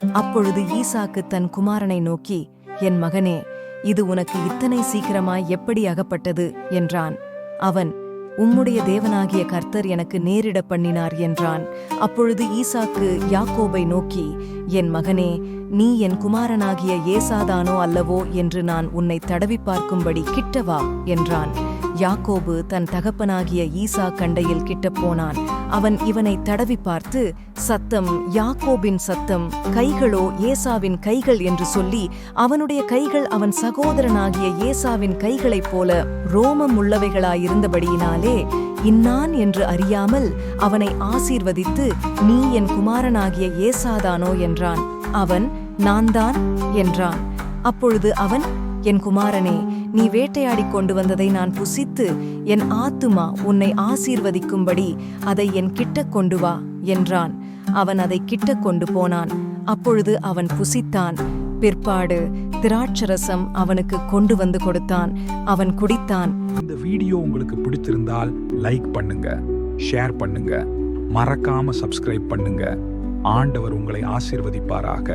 அப்பொழுது ஈசாக்கு தன் குமாரனை நோக்கி என் மகனே இது உனக்கு இத்தனை சீக்கிரமாய் எப்படி அகப்பட்டது? என்றான். அவன் உம்முடைய தேவனாகிய கர்த்தர் எனக்கு நேரிட பண்ணினார் என்றான். அப்பொழுது ஈசாக்கு யாக்கோபை நோக்கி என் மகனே நீ என் குமாரனாகிய ஏசாதானோ அல்லவோ என்று நான் உன்னை தடவி பார்க்கும்படி கிட்ட வா என்றான். யாக்கோபு தன் தகப்பனாகிய ஈசா கண்டையில் கிட்டப் போனான் அவன் இவனை தடவி பார்த்து சத்தம் யாக்கோபின் சத்தம் கைகளோ ஏசாவின் கைகள் என்று சொல்லி அவனுடைய கைகள் அவன் சகோதரனாகிய ஏசாவின் கைகளைப் போல ரோமம் உள்ளவைகளாயிருந்தபடியினாலே இன்னான் என்று அறியாமல் அவனை ஆசீர்வதித்து நீ என் குமாரனாகிய ஏசாதானோ என்றான். அவன் நான்தான் என்றான். அப்பொழுது அவன் என் குமாரனே நீ வேட்டையாடி கொண்டு வந்ததை நான் புசித்து என் ஆத்துமா உன்னை ஆசீர்வதிக்கும்படி அதை என் கிட்ட கொண்டு வா என்றான். அவன் அதை கிட்ட கொண்டு போனான். அப்பொழுது அவன் புசித்தான். பிற்பாடு திராட்சரசம் அவனுக்கு கொண்டு வந்து கொடுத்தான். அவன் குடித்தான். இந்த வீடியோ உங்களுக்கு பிடிச்சிருந்தால் லைக் பண்ணுங்க ஷேர் பண்ணுங்க மறக்காம சப்ஸ்கிரைப் பண்ணுங்க. ஆண்டவர் உங்களை ஆசீர்வதிப்பாராக.